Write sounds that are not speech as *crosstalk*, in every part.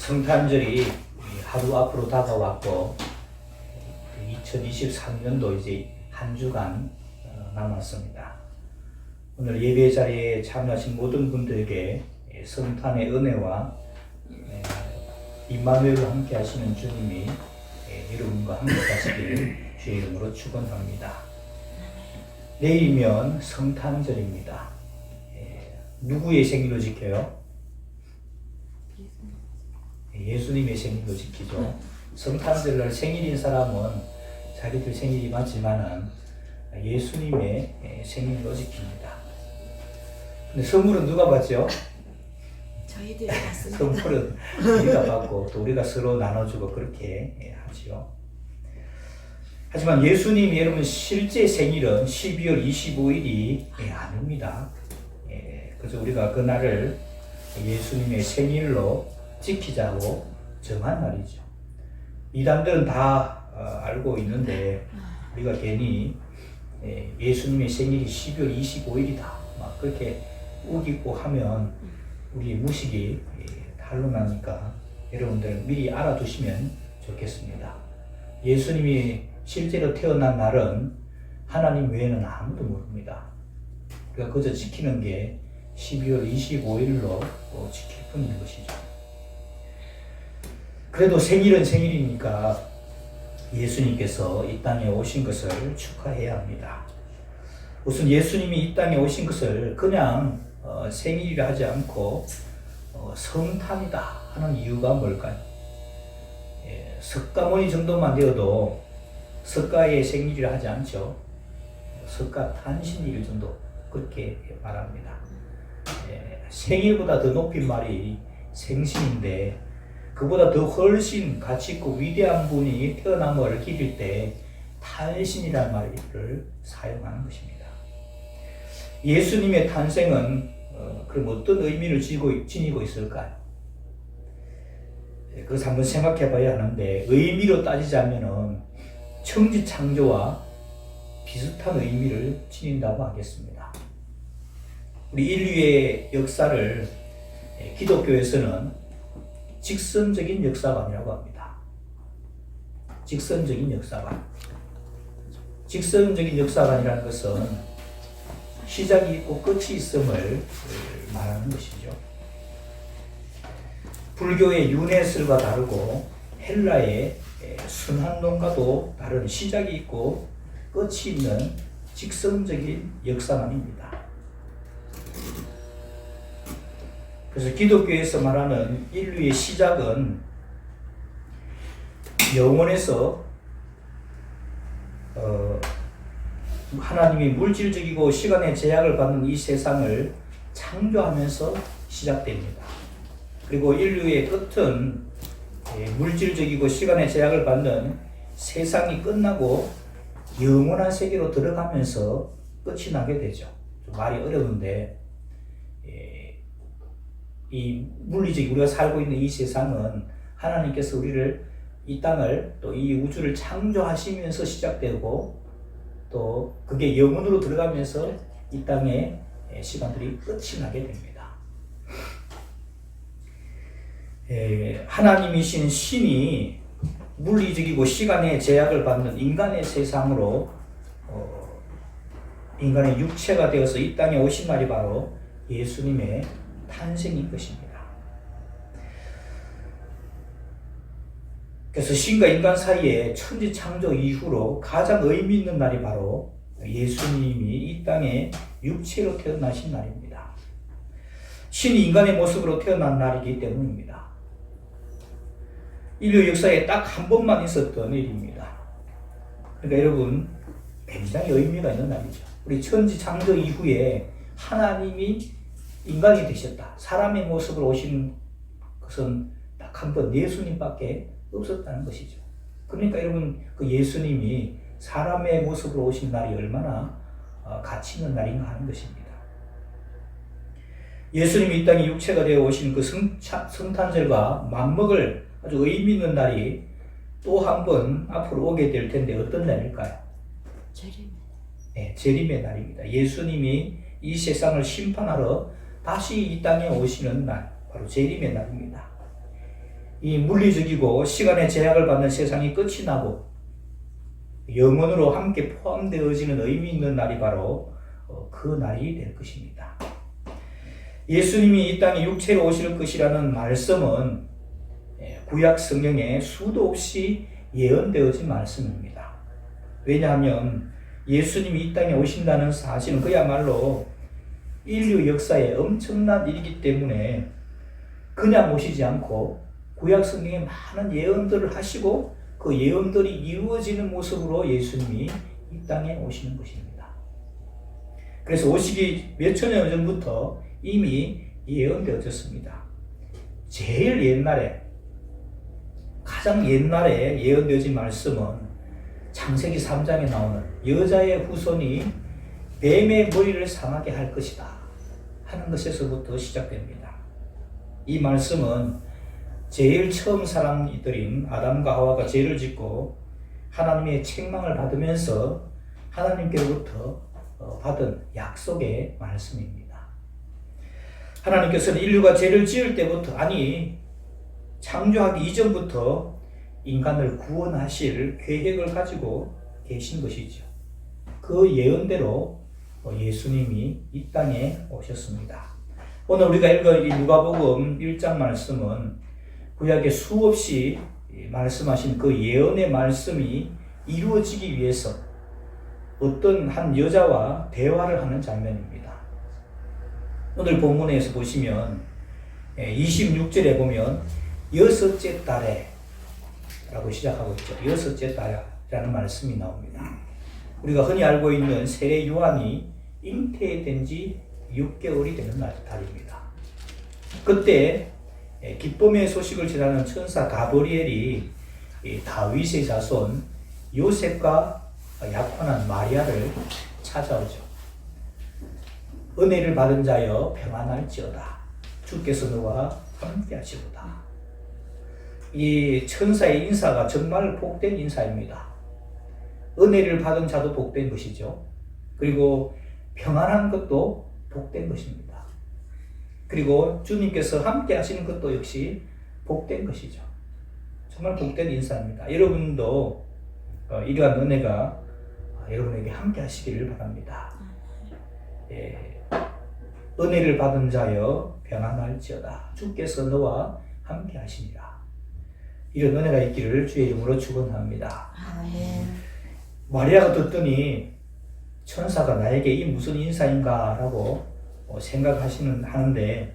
성탄절이 하루 앞으로 다가왔고 2023년도 이제 한 주간 어, 남았습니다. 오늘 예배 자리에 참여하신 모든 분들에게 성탄의 은혜와 에, 임마누엘과 함께 하시는 주님이 에, 여러분과 함께 하시길 주의 이름으로 축원합니다. 내일이면 성탄절입니다. 에, 누구의 생일로 지켜요? 예수님의 생일로 지키죠. 성탄절날 생일인 사람은 자기들 생일이 맞지만은 예수님의 생일로 지킵니다. 근데 선물은 누가 받죠? 저희들이 *laughs* 봤습니다. 선물은 우리가 받고 또 우리가 서로 나눠주고 그렇게 하지요. 하지만 예수님 여러분 실제 생일은 12월 25일이 아닙니다. 예, 그래서 우리가 그 날을 예수님의 생일로 지키자고 정한 날이죠. 이단들은 다 어, 알고 있는데 우리가 괜히 예, 예수님의 생일이 12월 25일이다 막 그렇게 우기고 하면 우리 무식이 예, 탄로나니까 여러분들 미리 알아두시면 좋겠습니다. 예수님이 실제로 태어난 날은 하나님 외에는 아무도 모릅니다. 그러니까 그저 지키는 게 12월 25일로 지킬 뿐인 것이죠. 그래도 생일은 생일이니까 예수님께서 이 땅에 오신 것을 축하해야 합니다. 우선 예수님이 이 땅에 오신 것을 그냥 어, 생일이라 하지 않고 어, 성탄이다 하는 이유가 뭘까요? 예, 석가모니 정도만 되어도 석가의 생일이라 하지 않죠. 석가 탄신일 정도 그렇게 말합니다. 예, 생일보다 더 높인 말이 생신인데 그보다 더 훨씬 가치 있고 위대한 분이 태어남을 기릴 때 탄신이라는 말을 사용하는 것입니다. 예수님의 탄생은 어, 그럼 어떤 의미를 지고, 지니고 있을까요? 예, 그것을 한번 생각해 봐야 하는데 의미로 따지자면은 청지 창조와 비슷한 의미를 지닌다고 하겠습니다. 우리 인류의 역사를 예, 기독교에서는 직선적인 역사관이라고 합니다. 직선적인 역사관. 직선적인 역사관이라는 것은 시작이 있고 끝이 있음을 말하는 것이죠. 불교의 유네슬과 다르고 헬라의 순환론과도 다른 시작이 있고 끝이 있는 직선적인 역사관입니다. 그래서 기독교에서 말하는 인류의 시작은 영원에서 어, 하나님이 물질적이고 시간의 제약을 받는 이 세상을 창조하면서 시작됩니다. 그리고 인류의 끝은 예, 물질적이고 시간의 제약을 받는 세상이 끝나고 영원한 세계로 들어가면서 끝이 나게 되죠. 좀 말이 어려운데 이 물리적 우리가 살고 있는 이 세상은 하나님께서 우리를 이 땅을 또 이 우주를 창조하시면서 시작되고 또 그게 영원으로 들어가면서 이 땅의 시간들이 끝이 나게 됩니다. 에, 하나님이신 신이 물리적이고 시간의 제약을 받는 인간의 세상으로 어, 인간의 육체가 되어서 이 땅에 오신 날이 바로 예수님의 탄생인 것입니다. 그래서 신과 인간 사이에 천지 창조 이후로 가장 의미 있는 날이 바로 예수님이 이 땅에 육체로 태어나신 날입니다. 신이 인간의 모습으로 태어난 날이기 때문입니다. 인류 역사에 딱 한 번만 있었던 일입니다. 그러니까 여러분 굉장히 의미가 있는 날이죠. 우리 천지 창조 이후에 하나님이 인간이 되셨다. 사람의 모습으로 오신 것은 딱 한 번 예수님밖에 없었다는 것이죠. 그러니까 여러분 그 예수님이 사람의 모습으로 오신 날이 얼마나 어, 가치 있는 날인가 하는 것입니다. 예수님이 이 땅에 육체가 되어 오신 그 성, 성탄절과 맞먹을 아주 의미 있는 날이 또 한 번 앞으로 오게 될 텐데 어떤 날일까요? 재림. 네, 재림의 날입니다. 예수님이 이 세상을 심판하러 다시 이 땅에 오시는 날, 바로 재림의 날입니다. 이 물리적이고 시간의 제약을 받는 세상이 끝이 나고 영원으로 함께 포함되어지는 의미 있는 날이 바로 어, 그 날이 될 것입니다. 예수님이 이 땅에 육체로 오실 것이라는 말씀은 예, 구약 성경에 수도 없이 예언되어진 말씀입니다. 왜냐하면 예수님이 이 땅에 오신다는 사실은 그야말로 인류 역사에 엄청난 일이기 때문에 그냥 오시지 않고 구약 성경에 많은 예언들을 하시고 그 예언들이 이루어지는 모습으로 예수님이 이 땅에 오시는 것입니다. 그래서 오시기 몇천 년 전부터 이미 예언되어졌습니다. 제일 옛날에 가장 옛날에 예언되어진 말씀은 창세기 3장에 나오는 여자의 후손이 뱀의 머리를 상하게 할 것이다 하는 것에서부터 시작됩니다. 이 말씀은 제일 처음 사람들인 아담과 하와가 죄를 짓고 하나님의 책망을 받으면서 하나님께로부터 어, 받은 약속의 말씀입니다. 하나님께서는 인류가 죄를 지을 때부터 아니 창조하기 이전부터 인간을 구원하실 계획을 가지고 계신 것이죠. 그 예언대로 어, 예수님이 이 땅에 오셨습니다. 오늘 우리가 읽은 이 누가복음 1장 말씀은 구약에 수없이 말씀하신 그 예언의 말씀이 이루어지기 위해서 어떤 한 여자와 대화를 하는 장면입니다. 오늘 본문에서 보시면 26절에 보면 여섯째 달에 라고 시작하고 있죠. 여섯째 달이라는 말씀이 나옵니다. 우리가 흔히 알고 있는 세례 요한이 잉태된 지 6개월이 되는 날, 달입니다. 그때 예, 기쁨의 소식을 전하는 천사 가브리엘이 이 다윗의 자손 요셉과 약혼한 마리아를 찾아오죠. 은혜를 받은 자여 평안할지어다. 주께서 너와 함께하시도다. 이 천사의 인사가 정말 복된 인사입니다. 은혜를 받은 자도 복된 것이죠. 그리고 평안한 것도 복된 것입니다. 그리고 주님께서 함께 하시는 것도 역시 복된 것이죠. 정말 복된 인사입니다. 여러분도 어, 이러한 은혜가 여러분에게 함께 하시기를 바랍니다. 예, 은혜를 받은 자여 평안할지어다. 주께서 너와 함께 하시니라. 이런 은혜가 있기를 주의 이름으로 축원합니다. 아멘. 마리아가 듣더니 천사가 나에게 이 무슨 인사인가라고 어, 생각하시는 하는데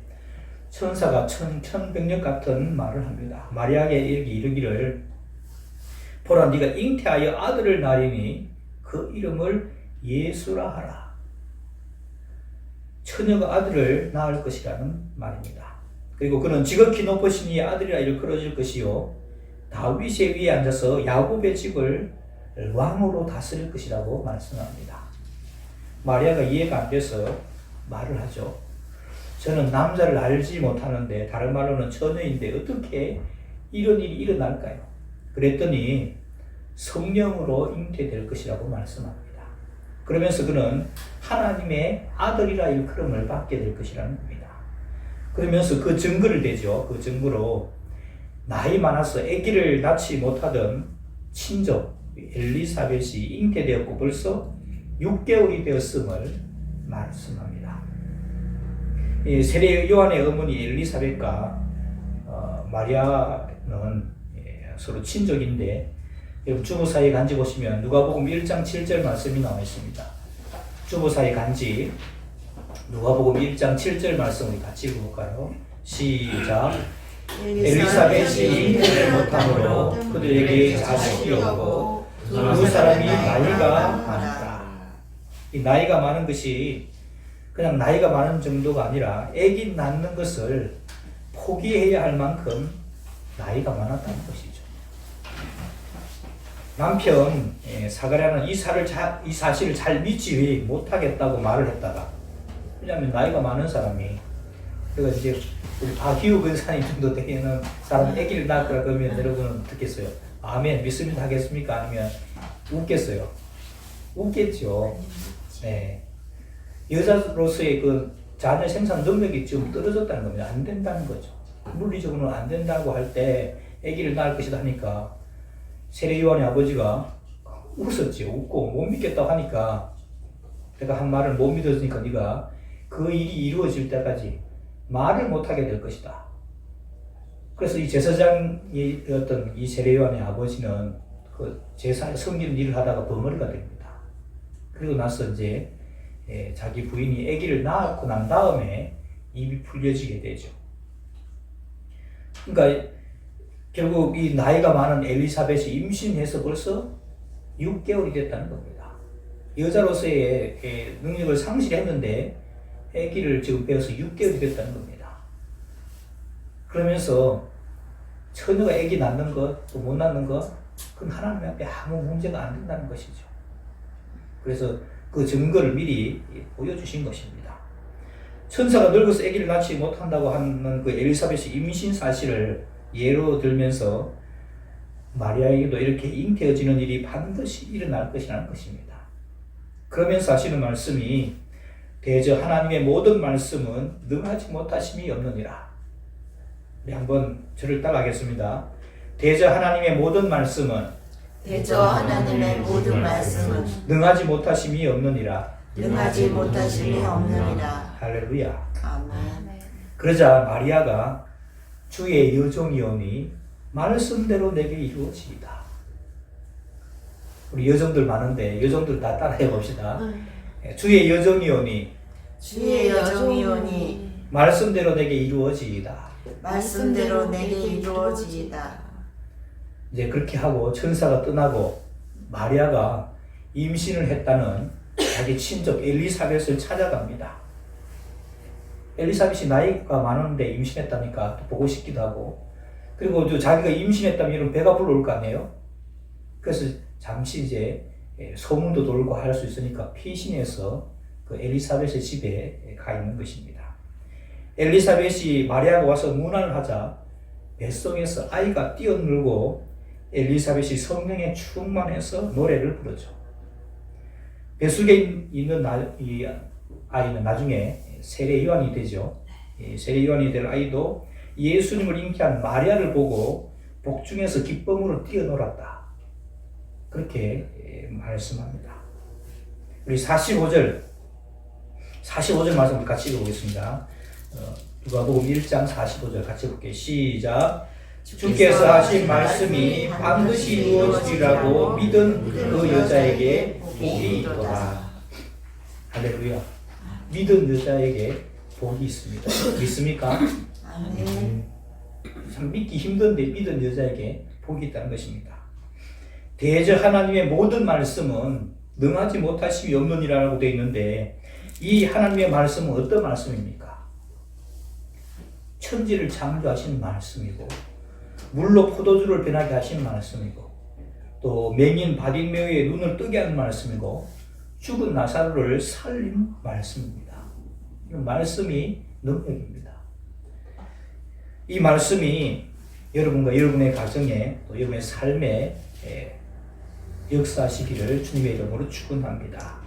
천사가 천 천백력 같은 말을 합니다. 마리아에게 이르기 이르기를 보라 네가 잉태하여 아들을 낳으니 그 이름을 예수라 하라. 처녀가 아들을 낳을 것이라는 말입니다. 그리고 그는 지극히 높으신 이 아들이라 일컬어질 것이요 다윗의 위에 앉아서 야곱의 집을 왕으로 다스릴 것이라고 말씀합니다. 마리아가 이해가 안 돼서 말을 하죠. 저는 남자를 알지 못하는데 다른 말로는 처녀인데 어떻게 이런 일이 일어날까요? 그랬더니 성령으로 잉태될 것이라고 말씀합니다. 그러면서 그는 하나님의 아들이라 일컬음을 받게 될 것이라는 겁니다. 그러면서 그 증거를 대죠. 그 증거로 나이 많아서 아기를 낳지 못하던 친족 엘리사벳이 잉태되었고 벌써 6개월이 되었음을 말씀합니다. 이 세례 요한의 어머니 엘리사벳과 어, 마리아는 예, 서로 친족인데 주보 사이 간지 보시면 누가복음 1장 7절 말씀이 나와 있습니다. 주보 사이 간지 누가복음 1장 7절 말씀 우리 같이 읽어볼까요? 시작. 엘리사벳이 잉태를 못함으로 그들에게 자식이 없고 두 사람이 나이가 많다. 이 나이가 많은 것이 그냥 나이가 많은 정도가 아니라 아기 낳는 것을 포기해야 할 만큼 나이가 많았다는 것이죠. 남편 예, 사가랴는 이, 사를 자, 이 사실을 잘 믿지 못하겠다고 말을 했다가 왜냐하면 나이가 많은 사람이 그래서 이제 우리 박희우 근사님 정도 되는 사람 아기를 낳을 거라 그러면 여러분은 듣겠어요. 아멘 믿습니다 하겠습니까? 아니면 웃겠어요? 웃겠죠. 네. 여자로서의 그 자녀 생산 능력이 좀 떨어졌다는 겁니다. 안 된다는 거죠. 물리적으로는 안 된다고 할 때 아기를 낳을 것이다 하니까 세례 요한의 아버지가 웃었지 웃고 못 믿겠다고 하니까 내가 한 말을 못 믿었으니까 네가 그 일이 이루어질 때까지 말을 못하게 될 것이다. 그래서 이 제사장이 어떤 이 세례 요한의 아버지는 그 제사 섬기는 일을 하다가 버머리가 됩니다. 그리고 나서 이제 예, 자기 부인이 아기를 낳고 난 다음에 입이 풀려지게 되죠. 그러니까 결국 이 나이가 많은 엘리사벳이 임신해서 벌써 6개월이 됐다는 겁니다. 여자로서의 예, 능력을 상실했는데 아기를 지금 배워서 6개월이 됐다는 겁니다. 그러면서 처녀가 아기 낳는 것, 또 못 낳는 것, 그건 하나님 앞에 아무 문제가 안 된다는 것이죠. 그래서 그 증거를 미리 보여주신 것입니다. 천사가 늙어서 아기를 낳지 못한다고 하는 그 엘리사벳의 임신 사실을 예로 들면서 마리아에게도 이렇게 잉태어지는 일이 반드시 일어날 것이라는 것입니다. 그러면서 하시는 말씀이 대저 하나님의 모든 말씀은 능하지 못하심이 없느니라. 우리 한번 저를 따라하겠습니다. 대저 하나님의 모든 말씀은 대저 하나님의 모든 말씀은 능하지 못하심이 없느니라. 능하지 못하심이 없느니라. 할렐루야. 아멘. 그러자 마리아가 주의 여종이오니 말씀대로 내게 이루어지이다. 우리 여종들 많은데 여종들 다 따라해 봅시다. 예, 주의 여종이오니 주의 여종이오니 말씀대로 내게 이루어지이다. 말씀대로 내게 이루어지이다. 이제 그렇게 하고 천사가 떠나고 마리아가 임신을 했다는 자기 친족 엘리사벳을 찾아갑니다. 엘리사벳이 나이가 많은데 임신했다니까 또 보고 싶기도 하고 그리고 또 자기가 임신했다면 이런 배가 불러올 거 아니에요? 그래서 잠시 이제 예, 소문도 돌고 할 수 있으니까 피신해서 그 엘리사벳의 집에 가 있는 것입니다. 엘리사벳이 마리아가 와서 문안을 하자 뱃속에서 아이가 뛰어놀고 엘리사벳이 성령에 충만해서 노래를 부르죠. 뱃속에 있는 나, 이 아이는 나중에 세례 요한이 되죠. 이 세례 요한이 될 아이도 예수님을 인기한 마리아를 보고 복중에서 기쁨으로 뛰어놀았다. 그렇게 예, 말씀합니다. 우리 45절 45절 말씀 같이 읽어보겠습니다. 어, 누가복음 1장 45절 같이 볼게요. 시작. 주께서 하신 말씀이 반드시 이루어지리라고 믿은 그 여자에게 복이 있도다. 할렐루야. 믿은 여자에게 복이 있습니다. 믿습니까? 아멘. 참 믿기 힘든데 믿은 여자에게 복이 있다는 것입니다. 대저 하나님의 모든 말씀은 능하지 못하심이 없느니라고 되어 있는데 이 하나님의 말씀은 어떤 말씀입니까? 천지를 창조하신 말씀이고 물로 포도주를 변하게 하신 말씀이고 또 맹인 바딘메오의 눈을 뜨게 한 말씀이고 죽은 나사로를 살린 말씀입니다. 이 말씀이 능력입니다. 이 말씀이 여러분과 여러분의 가정에 또 여러분의 삶에 예, 역사하시기를 주님의 이름으로 축원합니다.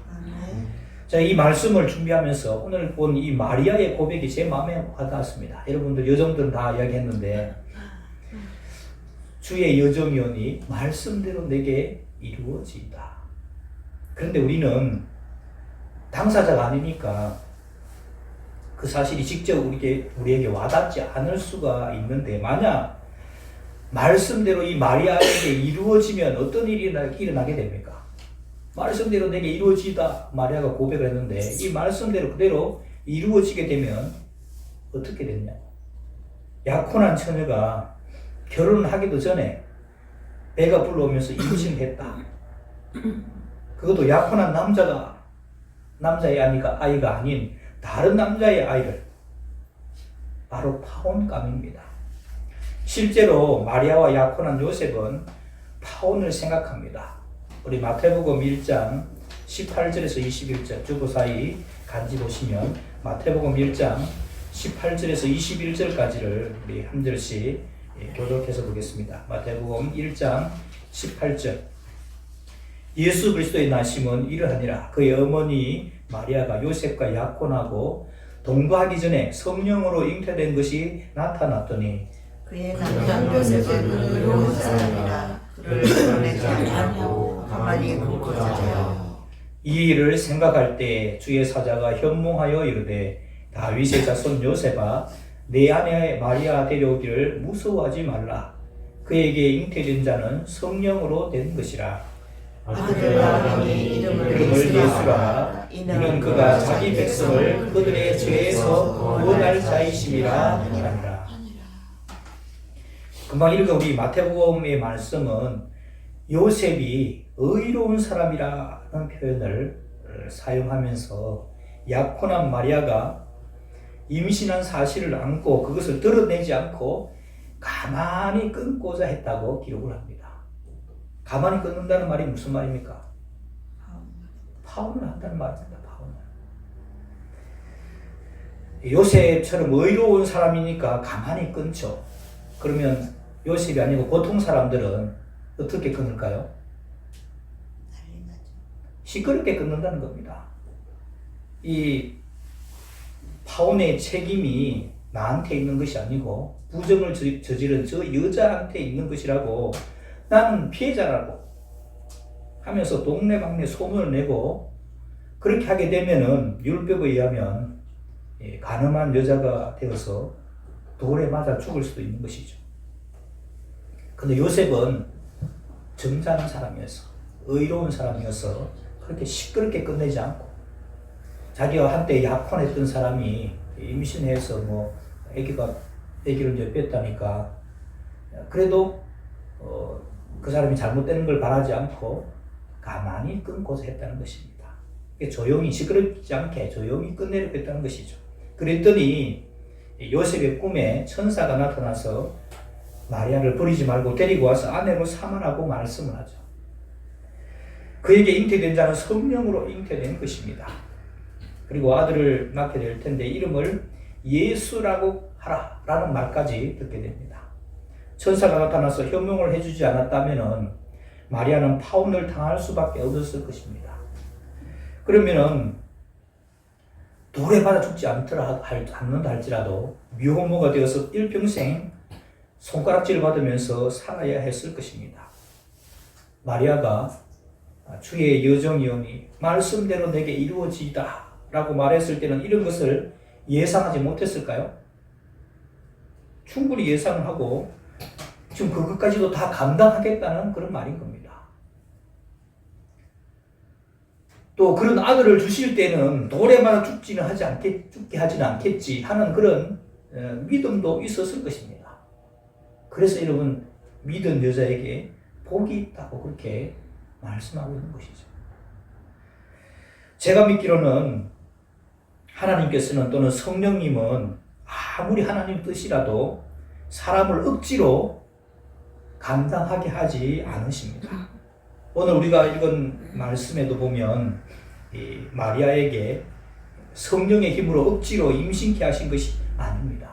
자, 이 말씀을 준비하면서 오늘 본 이 마리아의 고백이 제 마음에 와닿았습니다. 여러분들 여정들은 다 이야기했는데 주의 여정이오니 말씀대로 내게 이루어지이다. 그런데 우리는 당사자가 아니니까 그 사실이 직접 우리에게, 우리에게 와닿지 않을 수가 있는데 만약 말씀대로 이 마리아에게 이루어지면 어떤 일이 일어나- 일어나게 됩니까? 말씀대로 내게 이루어지다 마리아가 고백을 했는데 이 말씀대로 그대로 이루어지게 되면 어떻게 됐냐? 약혼한 처녀가 결혼하기도 전에 배가 불러오면서 임신했다. 그것도 약혼한 남자가 남자의 아니가 아이가 아닌 다른 남자의 아이를 바로 파혼감입니다. 실제로 마리아와 약혼한 요셉은 파혼을 생각합니다. 우리 마태복음 1장 18절에서 21절 주부 사이 간지 보시면 마태복음 1장 18절에서 21절까지를 우리 한 절씩 예, 교독해서 보겠습니다. 마태복음 1장 18절. 예수 그리스도의 나심은 이러하니라. 그의 어머니 마리아가 요셉과 약혼하고 동거하기 전에 성령으로 잉태된 것이 나타났더니 그의 그 남편 요셉은 의로운 사람이라. 그를 드러내지 아니하고 가만히 굶고 자자요. 이 일을 생각할 때 주의 사자가 현몽하여 이르되 다윗의 자손 요셉아 내 아내 마리아 데려오기를 무서워하지 말라. 그에게 잉태된 자는 성령으로 된 것이라. 아들 낳으니 이름을 예수라. 이는 그가 자기 백성을 그들의 죄에서 구원할 자이심이라 하니라. 금방 읽은 우리 마태복음의 말씀은 요셉이 의로운 사람이라는 표현을 사용하면서 약혼한 마리아가 임신한 사실을 안고 그것을 드러내지 않고 가만히 끊고자 했다고 기록을 합니다. 가만히 끊는다는 말이 무슨 말입니까? 파혼을 한다는 말입니다. 파혼을. 요셉처럼 의로운 사람이니까 가만히 끊죠. 그러면 요셉이 아니고 보통 사람들은 어떻게 끊을까요? 시끄럽게 끊는다는 겁니다. 이 파혼의 책임이 나한테 있는 것이 아니고 부정을 저- 저지른 저 여자한테 있는 것이라고 나는 피해자라고 하면서 동네방네 소문을 내고 그렇게 하게 되면은 율법에 의하면 예, 가늠한 여자가 되어서 돌에 맞아 죽을 수도 있는 것이죠. 근데 요셉은 점잖은 사람이어서 의로운 사람이어서 그렇게 시끄럽게 끝내지 않고 자기가 한때 약혼했던 사람이 임신해서 뭐 아기가 아기를 이제 뺐다니까 그래도 어, 그 사람이 잘못되는 걸 바라지 않고 가만히 끊고서 했다는 것입니다. 조용히 시끄럽지 않게 조용히 끝내려고 했다는 것이죠. 그랬더니 요셉의 꿈에 천사가 나타나서 마리아를 버리지 말고 데리고 와서 아내로 삼으라고 말씀을 하죠. 그에게 잉태된 자는 성령으로 잉태된 것입니다. 그리고 아들을 낳게 될 텐데 이름을 예수라고 하라 라는 말까지 듣게 됩니다. 천사가 나타나서 현명을 해주지 않았다면 마리아는 파혼을 당할 수밖에 없었을 것입니다. 그러면은 돌에 받아 죽지 않더라 할- 않는다 할지라도 미혼모가 되어서 일평생 손가락질을 받으면서 살아야 했을 것입니다. 마리아가 주의 여정이오니 말씀대로 내게 이루어지이다 라고 말했을 때는 이런 것을 예상하지 못했을까요? 충분히 예상을 하고 지금 그것까지도 다 감당하겠다는 그런 말인 겁니다. 또 그런 아들을 주실 때는 맞아 죽지는 하지 않겠, 죽게 하지는 않겠지 하는 그런 어, 믿음도 있었을 것입니다. 그래서 여러분 믿은 여자에게 복이 있다고 그렇게 말씀하고 있는 것이죠. 제가 믿기로는 하나님께서는 또는 성령님은 아무리 하나님 뜻이라도 사람을 억지로 감당하게 하지 않으십니다. 오늘 우리가 읽은 말씀에도 보면 이 마리아에게 성령의 힘으로 억지로 임신케 하신 것이 아닙니다.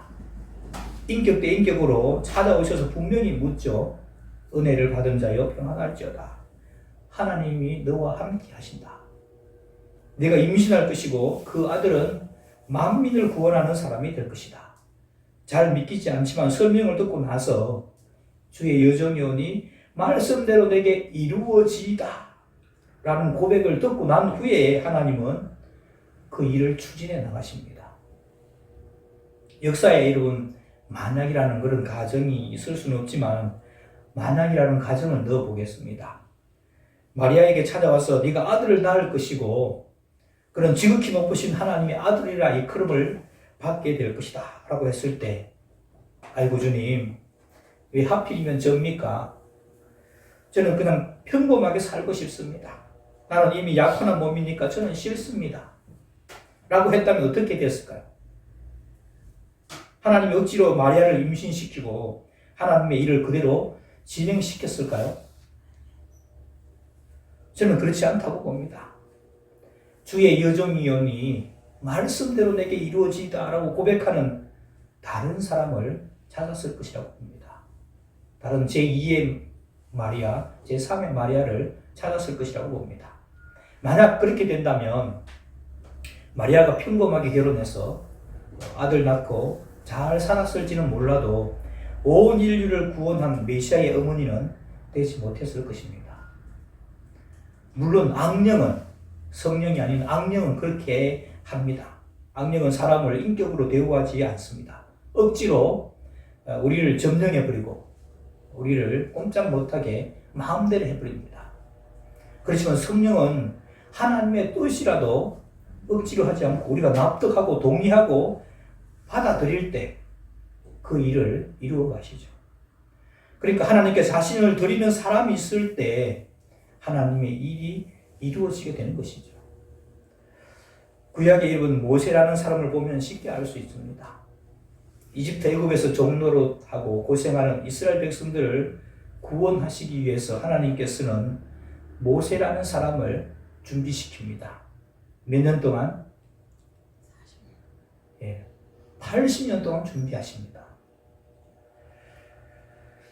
인격 대 인격으로 찾아오셔서 분명히 묻죠. 은혜를 받은 자여 평안할지어다. 하나님이 너와 함께 하신다. 내가 임신할 것이고 그 아들은 만민을 구원하는 사람이 될 것이다. 잘 믿기지 않지만 설명을 듣고 나서 주의 여정이오니 말씀대로 내게 이루어지이다. 라는 고백을 듣고 난 후에 하나님은 그 일을 추진해 나가십니다. 역사에 여러분 만약이라는 그런 가정이 있을 수는 없지만 만약이라는 가정을 넣어 보겠습니다. 마리아에게 찾아와서 네가 아들을 낳을 것이고 그런 지극히 높으신 하나님의 아들이라 이 크름을 받게 될 것이다 라고 했을 때 아이고 주님 왜 하필이면 접니까? 저는 그냥 평범하게 살고 싶습니다. 나는 이미 약혼한 몸이니까 저는 싫습니다. 라고 했다면 어떻게 됐을까요? 하나님이 억지로 마리아를 임신시키고 하나님의 일을 그대로 진행시켰을까요? 저는 그렇지 않다고 봅니다. 주의 여정이오니 말씀대로 내게 이루어지다라고 고백하는 다른 사람을 찾았을 것이라고 봅니다. 다른 제2의 마리아, 제3의 마리아를 찾았을 것이라고 봅니다. 만약 그렇게 된다면 마리아가 평범하게 결혼해서 아들 낳고 잘 살았을지는 몰라도 온 인류를 구원한 메시아의 어머니는 되지 못했을 것입니다. 물론 악령은 성령이 아닌 악령은 그렇게 합니다. 악령은 사람을 인격으로 대우하지 않습니다. 억지로 어, 우리를 점령해버리고 우리를 꼼짝 못하게 마음대로 해버립니다. 그렇지만 성령은 하나님의 뜻이라도 억지로 하지 않고 우리가 납득하고 동의하고 받아들일 때 그 일을 이루어 가시죠. 그러니까 하나님께 자신을 드리는 사람이 있을 때 하나님의 일이 이루어지게 되는 것이죠. 구약의 이름은 모세라는 사람을 보면 쉽게 알 수 있습니다. 이집트 애굽에서 종노릇하고 고생하는 이스라엘 백성들을 구원하시기 위해서 하나님께서는 모세라는 사람을 준비시킵니다. 몇 년 동안? 예, 80년 동안 준비하십니다.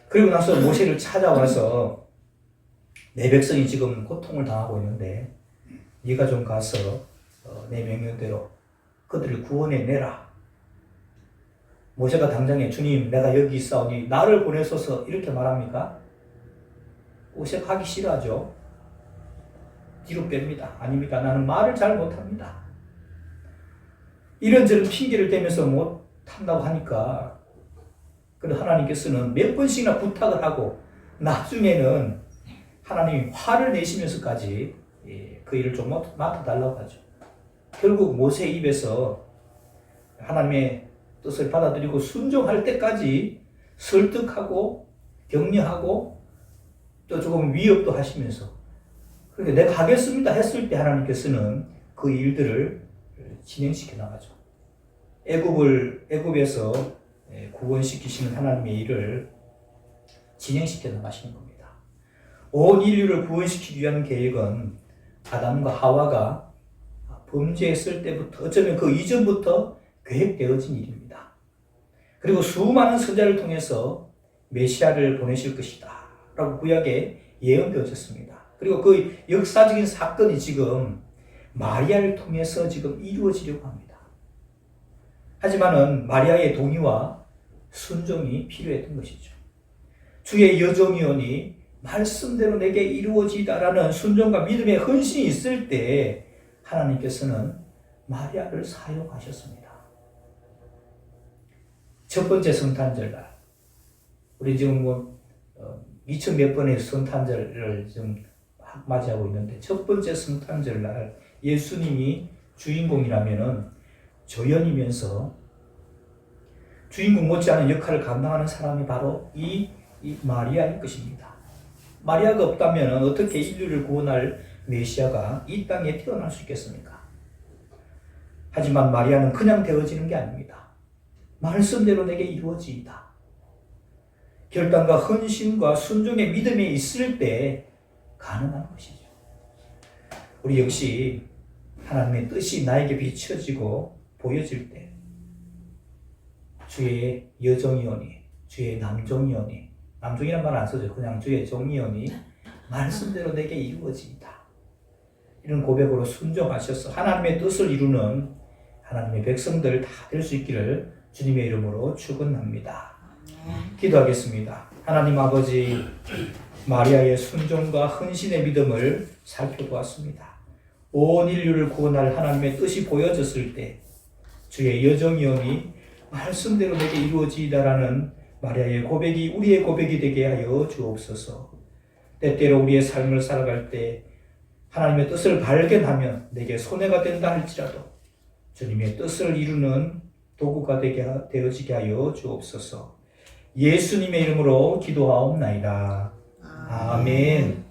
그리고 나서 모세를 찾아와서 내 백성이 지금 고통을 당하고 있는데 네가 좀 가서 어, 내 명령대로 그들을 구원해 내라. 모세가 당장에 주님 내가 여기 있사오니 나를 보내소서 이렇게 말합니까? 가기 싫어하죠. 뒤로 뺍니다. 아닙니다. 나는 말을 잘 못합니다. 이런저런 핑계를 대면서 못한다고 하니까 그래서 하나님께서는 몇 번씩이나 부탁을 하고 나중에는 하나님이 화를 내시면서까지 예, 그 일을 좀 맡아달라고 하죠. 결국 모세 입에서 하나님의 뜻을 받아들이고 순종할 때까지 설득하고 격려하고 또 조금 위협도 하시면서 그러니까 내가 하겠습니다 했을 때 하나님께서는 그 일들을 진행시켜 나가죠. 애굽을 애굽에서 예, 구원시키시는 하나님의 일을 진행시켜 나가시는 겁니다. 온 인류를 구원시키기 위한 계획은 아담과 하와가 범죄했을 때부터 어쩌면 그 이전부터 계획되어진 일입니다. 그리고 수많은 선자를 통해서 메시아를 보내실 것이다. 라고 구약에 예언되어졌습니다. 그리고 그 역사적인 사건이 지금 마리아를 통해서 지금 이루어지려고 합니다. 하지만은 마리아의 동의와 순종이 필요했던 것이죠. 주의 여종이오니 말씀대로 내게 이루어지다라는 순종과 믿음의 헌신이 있을 때 하나님께서는 마리아를 사용하셨습니다. 첫 번째 성탄절 날, 우리 지금 뭐 어, 2천 몇 번의 성탄절을 지금 맞이하고 있는데 첫 번째 성탄절 날 예수님이 주인공이라면은 조연이면서 주인공 못지않은 역할을 감당하는 사람이 바로 이, 이 마리아일 것입니다. 마리아가 없다면 어떻게 인류를 구원할 메시아가 이 땅에 태어날 수 있겠습니까? 하지만 마리아는 그냥 되어지는 게 아닙니다. 말씀대로 내게 이루어지이다. 결단과 헌신과 순종의 믿음이 있을 때 가능한 것이죠. 우리 역시 하나님의 뜻이 나에게 비춰지고 보여질 때 주의 여종이오니 주의 남종이오니 남종이란 말 안 써죠. 그냥 주의 종이오니 말씀대로 내게 이루어지이다. 이런 고백으로 순종하셔서 하나님의 뜻을 이루는 하나님의 백성들 다 될 수 있기를 주님의 이름으로 축원합니다. 기도하겠습니다. 하나님 아버지 마리아의 순종과 헌신의 믿음을 살펴보았습니다. 온 인류를 구원할 하나님의 뜻이 보여졌을 때 주의 여정이오니 말씀대로 내게 이루어지이다라는 마리아의 고백이 우리의 고백이 되게 하여 주옵소서. 때때로 우리의 삶을 살아갈 때 하나님의 뜻을 발견하면 내게 손해가 된다 할지라도 주님의 뜻을 이루는 도구가 되게 하- 되어지게 하여 주옵소서. 예수님의 이름으로 기도하옵나이다. 아멘.